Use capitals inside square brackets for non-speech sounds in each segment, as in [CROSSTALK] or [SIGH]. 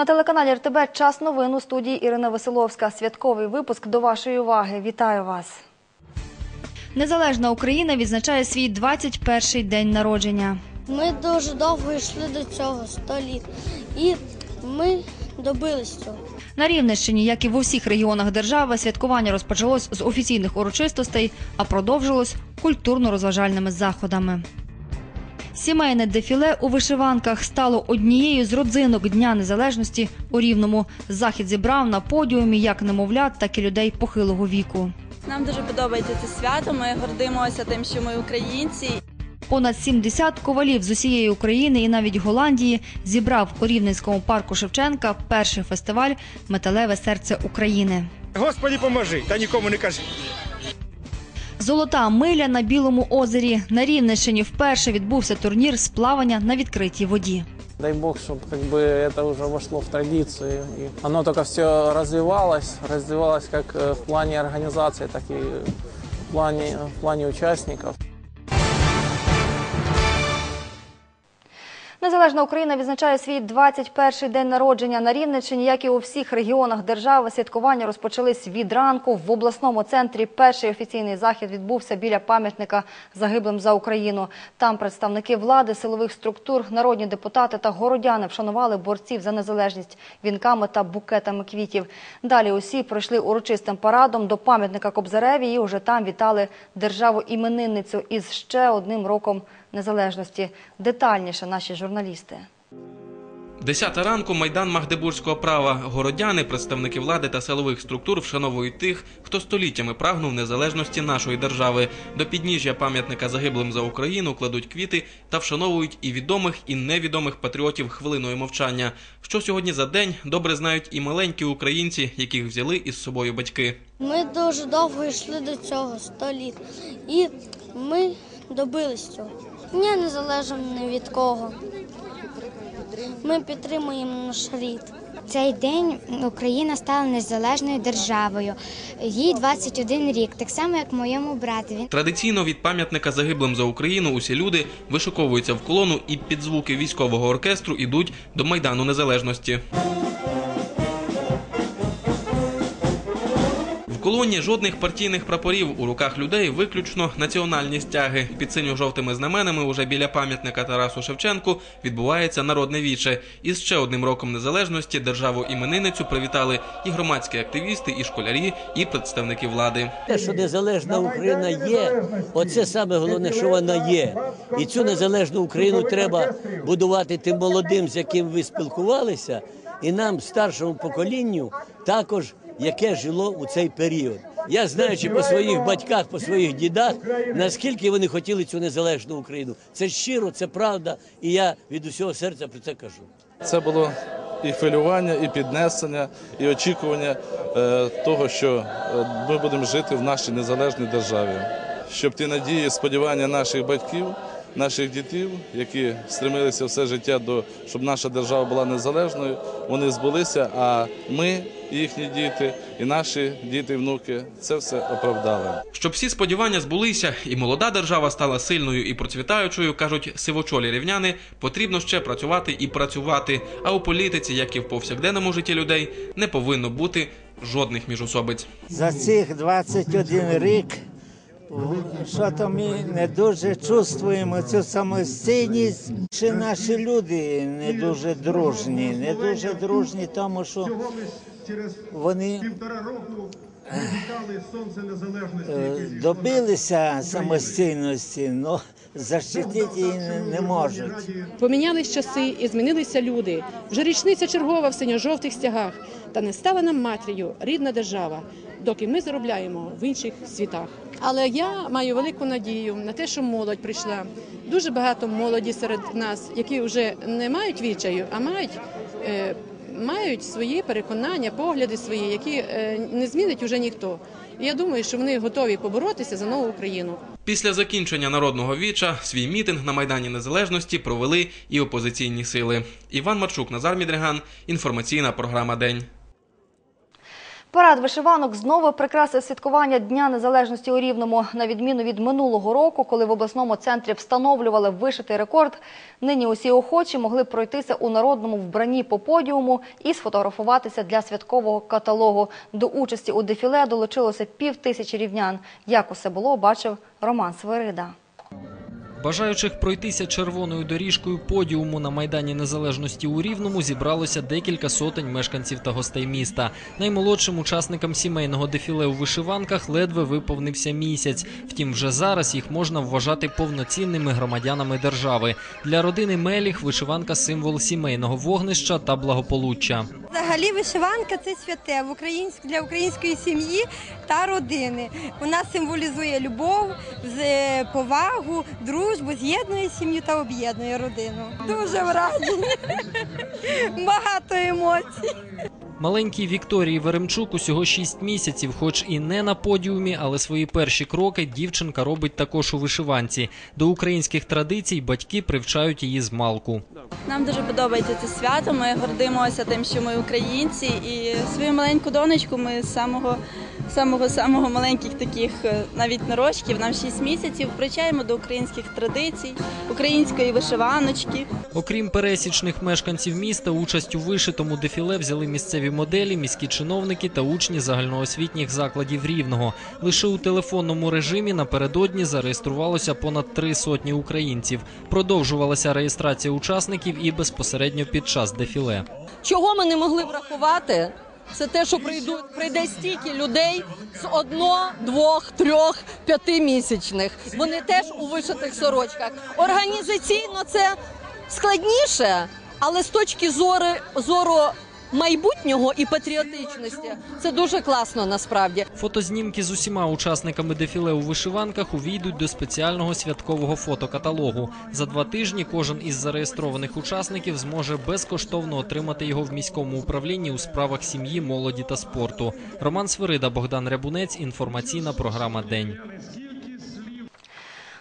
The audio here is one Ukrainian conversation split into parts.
На телеканалі РТБ час новин у студії Ірина Веселовська. Святковий випуск до вашої уваги. Вітаю вас. Незалежна Україна відзначає свій 21-й день народження. Ми дуже довго йшли до цього 100 літ, і ми добились цього. На Рівненщині, як і в усіх регіонах держави, святкування розпочалось з офіційних урочистостей, а продовжилось культурно-розважальними заходами. Сімейне дефіле у вишиванках стало однією з родзинок Дня Незалежності у Рівному. Захід зібрав на подіумі як немовлят, так і людей похилого віку. Нам дуже подобається це свято. Ми гордимося тим, що ми українці. Понад 70 ковалів з усієї України і навіть Голландії зібрав у Рівненському парку Шевченка перший фестиваль Металеве серце України. Господи, поможи, та нікому не кажи. Золота миля на Білому озері. На Рівненщині вперше відбувся турнір з плавання на відкритій воді. Дай бог, чтобы как бы это уже вошло в традицию. И оно только все развивалось, развивалось как э, в плане организации, так и в плане, в плане участников. Незалежна Україна відзначає свій 21-й день народження на Рівненщині, як і у всіх регіонах держави. Святкування розпочались від ранку. В обласному центрі перший офіційний захід відбувся біля пам'ятника загиблим за Україну. Там представники влади, силових структур, народні депутати та городяни вшанували борців за незалежність вінками та букетами квітів. Далі усі пройшли урочистим парадом до пам'ятника Кобзареві і уже там вітали державу іменинницю із ще одним роком незалежності. Детальніше наші журналісти. Десята ранку майдан Магдебурзького права. Городяни, представники влади та силових структур вшановують тих, хто століттями прагнув незалежності нашої держави. До підніжжя пам'ятника загиблим за Україну кладуть квіти та вшановують і відомих, і невідомих патріотів хвилиною мовчання. Що сьогодні за день добре знають і маленькі українці, яких взяли із собою батьки. Ми дуже довго йшли до цього 100 літ, і ми добились цього. Я не залежимо ні від кого. Ми підтримуємо наш рід. Цей день Україна стала незалежною державою. Їй 21 рік, так само як моєму братові. Традиційно від пам'ятника загиблим за Україну усі люди вишиковуються в колону і під звуки військового оркестру ідуть до майдану незалежності. В колоні жодних партійних прапорів у руках людей виключно національні стяги. Під синьо-жовтими знаменами уже біля пам'ятника Тарасу Шевченку відбувається народне віче. Із ще одним роком незалежності державу іменинницю привітали і громадські активісти, і школярі, і представники влади. Те, що незалежна Україна є, оце саме головне, що вона є. І цю незалежну Україну треба будувати тим молодим, з яким ви спілкувалися, і нам, старшому поколінню, також яке жило у цей період. Я знаючи по своїх батьках, по своїх дідах, наскільки вони хотіли цю незалежну Україну. Це щиро, це правда, і я від усього серця про це кажу. Це було і хвилювання, і піднесення, і очікування е, того, що е, ми будемо жити в нашій незалежній державі. Щоб ті надії, сподівання наших батьків, наших дітей, які стремилися все життя до щоб наша держава була незалежною, вони збулися. А ми, їхні діти, і наші діти, і внуки це все оправдали. Щоб всі сподівання збулися, і молода держава стала сильною і процвітаючою, кажуть сивочолі рівняни, потрібно ще працювати і працювати. А у політиці, як і в повсякденному житті людей, не повинно бути жодних міжособиць. За цих 21 рік що то ми не дуже чувствуємо цю самостійність. Чи наші люди не дуже дружні, не дуже дружні, тому що вони е, добилися самостійності, але защитити її не- не можуть. Помінялись часи і змінилися люди. Вже річниця чергова в синьо-жовтих стягах. Та не стала нам матір'ю рідна держава, доки ми заробляємо в інших світах. Але я маю велику надію на те, що молодь прийшла. Дуже багато молоді серед нас, які вже не мають відчаю, а мають. Мають свої переконання, погляди свої, які е, не змінить уже ніхто. Я думаю, що вони готові поборотися за нову Україну. Після закінчення народного віча свій мітинг на майдані Незалежності провели і опозиційні сили. Іван Марчук, Назар Мідриган. Інформаційна програма День. Парад вишиванок знову прикрасив святкування Дня Незалежності у Рівному. На відміну від минулого року, коли в обласному центрі встановлювали вишитий рекорд, нині усі охочі могли пройтися у народному вбранні по подіуму і сфотографуватися для святкового каталогу. До участі у дефіле долучилося пів тисячі рівнян. Як усе було, бачив Роман Свирида. Бажаючих пройтися червоною доріжкою подіуму на Майдані Незалежності у Рівному зібралося декілька сотень мешканців та гостей міста. Наймолодшим учасникам сімейного дефіле у вишиванках ледве виповнився місяць. Втім, вже зараз їх можна вважати повноцінними громадянами держави. Для родини Меліх вишиванка символ сімейного вогнища та благополуччя. Взагалі вишиванка це святе в українськ- для української сім'ї та родини. Вона символізує любов, з- повагу, дружбу, з'єднує сім'ю та об'єднує родину. Дуже вражені. [LAUGHS] Багато емоцій. Маленькій Вікторії Веремчук усього 6 місяців, хоч і не на подіумі, але свої перші кроки дівчинка робить також у вишиванці. До українських традицій батьки привчають її з малку. Нам дуже подобається це свято. Ми гордимося тим, що ми українці, і свою маленьку донечку ми з самого самого самого маленьких таких е, навіть нарочків, нам 6 місяців, привчаємо до українських традицій, української вишиваночки. Окрім пересічних мешканців міста, участь у вишитому дефіле взяли місцеві моделі, міські чиновники та учні загальноосвітніх закладів Рівного. Лише у телефонному режимі напередодні зареєструвалося понад три сотні українців. Продовжувалася реєстрація учасників і безпосередньо під час дефіле. Чого ми не могли врахувати? Це те, що прийдуть, прийде стільки людей з одно, двох, трьох, п'ятимісячних. Вони теж у вишитих сорочках. Організаційно це складніше, але з точки зору, зору майбутнього і патріотичності це дуже класно насправді. Фотознімки з усіма учасниками дефіле у вишиванках увійдуть до спеціального святкового фотокаталогу. За два тижні кожен із зареєстрованих учасників зможе безкоштовно отримати його в міському управлінні у справах сім'ї, молоді та спорту. Роман Свирида, Богдан Рябунець. Інформаційна програма День.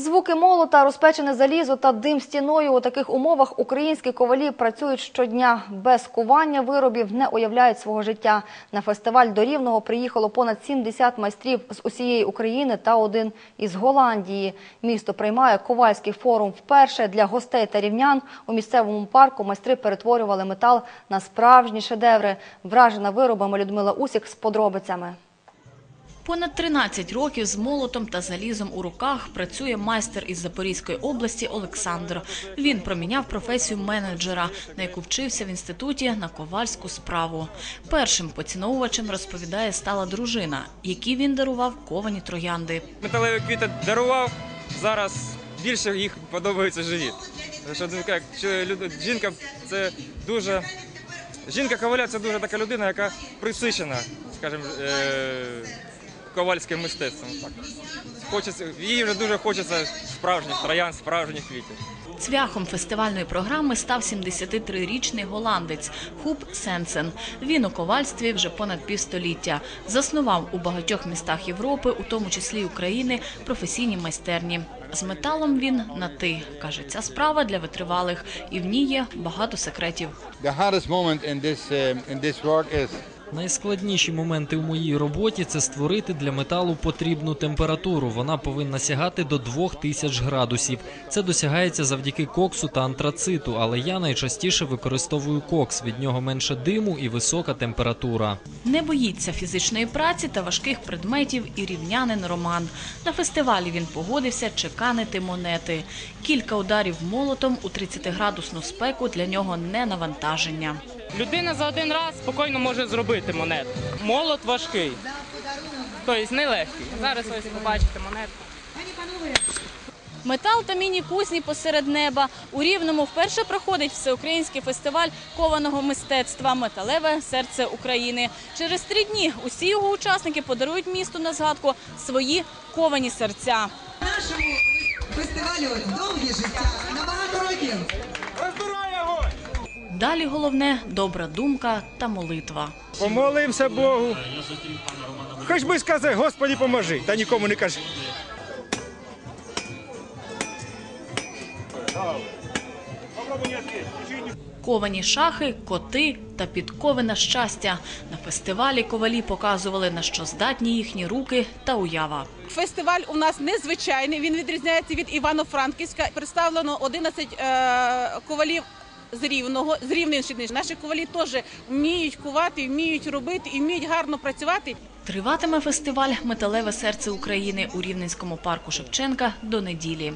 Звуки молота, розпечене залізо та дим стіною у таких умовах українські ковалі працюють щодня. Без кування виробів не уявляють свого життя. На фестиваль до Рівного приїхало понад 70 майстрів з усієї України та один із Голландії. Місто приймає ковальський форум вперше для гостей та рівнян. У місцевому парку майстри перетворювали метал на справжні шедеври. Вражена виробами Людмила Усік з подробицями. Понад 13 років з молотом та залізом у руках працює майстер із Запорізької області Олександр. Він проміняв професію менеджера, на яку вчився в інституті на ковальську справу. Першим поціновувачем розповідає стала дружина, якій він дарував ковані троянди. Металеві квіти дарував, зараз більше їх подобаються живі. Що, ну, як, жінка це дуже. Жінка коваля це дуже така людина, яка присичена, скажімо, е- ковальським мистецтвом. Так. Хочеться, їй вже дуже хочеться справжніх троян, справжніх квітів. Цвяхом фестивальної програми став 73-річний голландець Хуб Сенсен. Він у ковальстві вже понад півстоліття. Заснував у багатьох містах Європи, у тому числі України, професійні майстерні. З металом він на ти каже, ця справа для витривалих, і в ній є багато секретів. Найскладніші моменти у моїй роботі це створити для металу потрібну температуру. Вона повинна сягати до 2000 градусів. Це досягається завдяки коксу та антрациту, але я найчастіше використовую кокс. Від нього менше диму і висока температура. Не боїться фізичної праці та важких предметів і рівнянин Роман. На фестивалі він погодився чеканити монети. Кілька ударів молотом у 30-градусну спеку для нього не навантаження. Людина за один раз спокійно може зробити монету. Молот важкий, тобто нелегкий. Зараз ось побачите монету. Метал та міні-кузні посеред неба. У Рівному вперше проходить всеукраїнський фестиваль кованого мистецтва «Металеве серце України». Через три дні усі його учасники подарують місту на згадку свої ковані серця. Нашому фестивалю довгі життя на багато років. Далі головне – добра думка та молитва. Помолився Богу. Хоч би сказати, Господі поможи, та нікому не кажи. Ковані шахи, коти та підкови щастя. На фестивалі ковалі показували, на що здатні їхні руки та уява. Фестиваль у нас незвичайний. Він відрізняється від Івано-Франківська. Представлено 11 е, ковалів з рівного з Рівненщини. Наші ковалі теж вміють кувати, вміють робити і вміють гарно працювати. Триватиме фестиваль Металеве серце України у Рівненському парку Шевченка до неділі.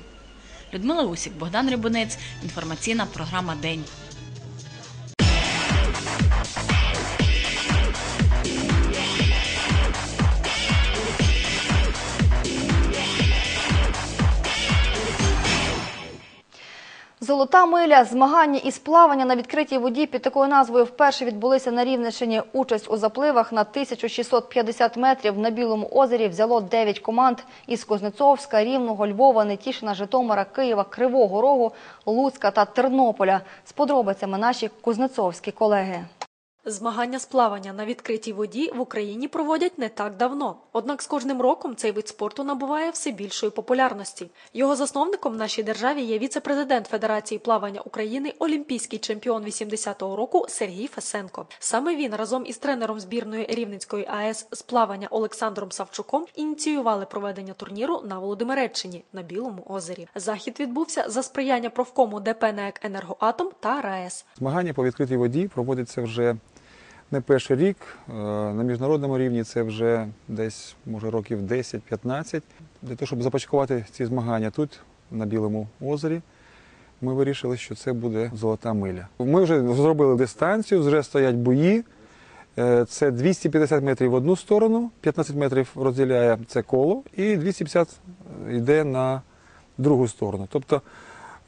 Людмила Усік, Богдан Рибунець. Інформаційна програма День. Золота миля, змагання із плавання на відкритій воді під такою назвою вперше відбулися на Рівненщині. Участь у запливах на 1650 метрів на Білому озері взяло 9 команд із Кузнецовська, Рівного, Львова, Нетішина, Житомира, Києва, Кривого Рогу, Луцька та Тернополя. З подробицями наші кузнецовські колеги. Змагання з плавання на відкритій воді в Україні проводять не так давно. Однак з кожним роком цей вид спорту набуває все більшої популярності. Його засновником в нашій державі є віце-президент Федерації плавання України, олімпійський чемпіон 80-го року Сергій Фесенко. Саме він разом із тренером збірної Рівненської АЕС з плавання Олександром Савчуком ініціювали проведення турніру на Володимиреччині на Білому озері. Захід відбувся за сприяння профкому ДП «НЕК Енергоатом та РаЕС. Змагання по відкритій воді проводяться вже не перший рік. Е, На міжнародному рівні це вже десь, може, років 10-15. Для того, щоб започаткувати ці змагання тут, на Білому озері, ми вирішили, що це буде золота миля. Ми вже зробили дистанцію, вже стоять бої. Е, Це 250 метрів в одну сторону, 15 метрів розділяє це коло, і 250 йде на другу сторону. Тобто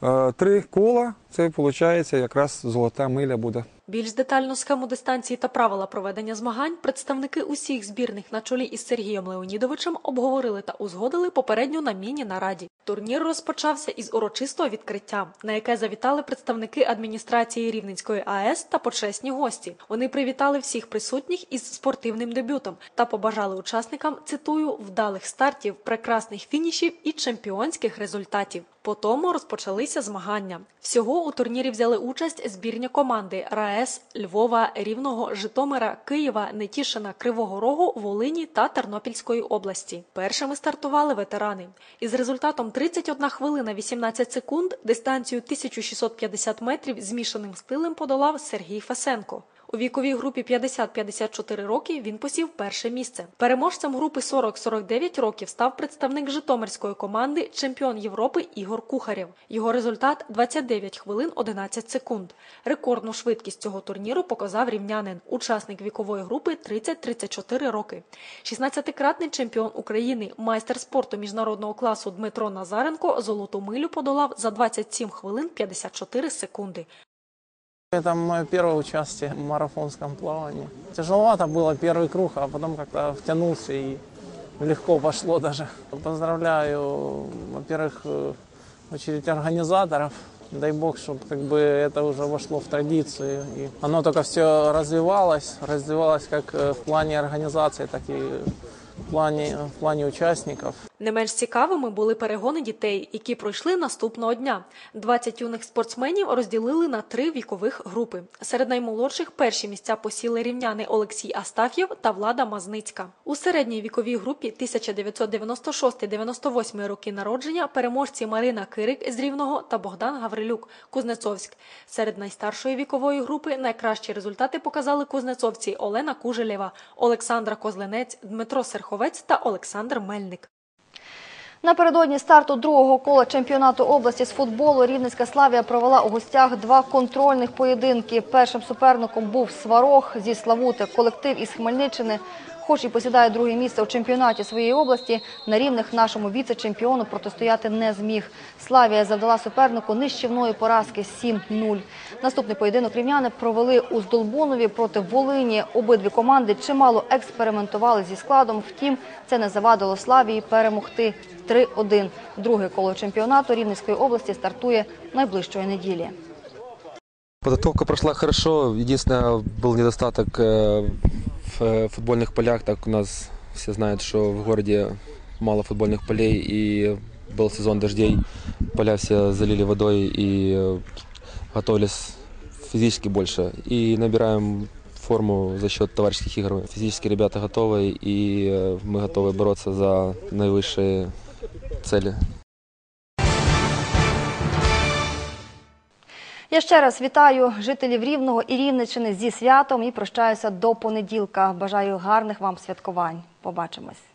е, три кола це виходить якраз золота миля буде. Більш детальну схему дистанції та правила проведення змагань представники усіх збірних на чолі із Сергієм Леонідовичем обговорили та узгодили попередньо на міні-нараді. Турнір розпочався із урочистого відкриття, на яке завітали представники адміністрації Рівненської АЕС та почесні гості. Вони привітали всіх присутніх із спортивним дебютом та побажали учасникам, цитую, вдалих стартів, прекрасних фінішів і чемпіонських результатів. По тому розпочалися змагання. Всього у турнірі взяли участь збірні команди РаЕС, Львова, Рівного, Житомира, Києва, Нетішина, Кривого Рогу, Волині та Тернопільської області. Першими стартували ветерани. Із результатом 31 хвилина 18 секунд дистанцію 1650 метрів змішаним стилем подолав Сергій Фесенко. У віковій групі 50-54 роки він посів перше місце. Переможцем групи 40-49 років став представник Житомирської команди, чемпіон Європи Ігор Кухарєв. Його результат 29 хвилин 11 секунд. Рекордну швидкість цього турніру показав рівнянин, учасник вікової групи 30-34 роки. 16-кратний чемпіон України, майстер спорту міжнародного класу Дмитро Назаренко золоту милю подолав за 27 хвилин 54 секунди. Это мое первое участие в марафонском плавании. Тяжеловато было первый круг, а потом как-то втянулся и легко пошло даже. Поздравляю, во-первых, э, в очередь организаторов. Дай бог, чтобы как бы это уже вошло в традицию. И оно только все развивалось, развивалось как э, в плане организации, так и в плане, в плане участников. Не менш цікавими були перегони дітей, які пройшли наступного дня. 20 юних спортсменів розділили на три вікових групи. Серед наймолодших перші місця посіли рівняни Олексій Астаф'єв та Влада Мазницька. У середній віковій групі 1996-98 роки народження переможці Марина Кирик з Рівного та Богдан Гаврилюк Кузнецовськ. Серед найстаршої вікової групи найкращі результати показали кузнецовці Олена Кужелєва, Олександра Козленець, Дмитро Серховець та Олександр Мельник. Напередодні старту другого кола чемпіонату області з футболу Рівненська Славія провела у гостях два контрольних поєдинки. Першим суперником був Сварог зі Славути. Колектив із Хмельниччини, хоч і посідає друге місце у чемпіонаті своєї області, на рівних нашому віце-чемпіону протистояти не зміг. Славія завдала супернику нищівної поразки 7-0. Наступний поєдинок рівняни провели у Здолбунові проти Волині. Обидві команди чимало експериментували зі складом. Втім, це не завадило Славії перемогти 3-1. Друге коло чемпіонату Рівненської області стартує найближчої неділі. Подготовка прошла хорошо. Единственное, был недостаток э, в э, футбольных полях. Так у нас все знают, что в городе мало футбольных полей и был сезон дождей. Поля все залили водой и э, готовились физически больше и набираем форму за счет товарищеских игр. Физически ребята готовы, и э, мы готовы бороться за наивысшие цели. Я ще раз вітаю жителів Рівного і Рівничини зі святом і прощаюся до понеділка. Бажаю гарних вам святкувань. Побачимось.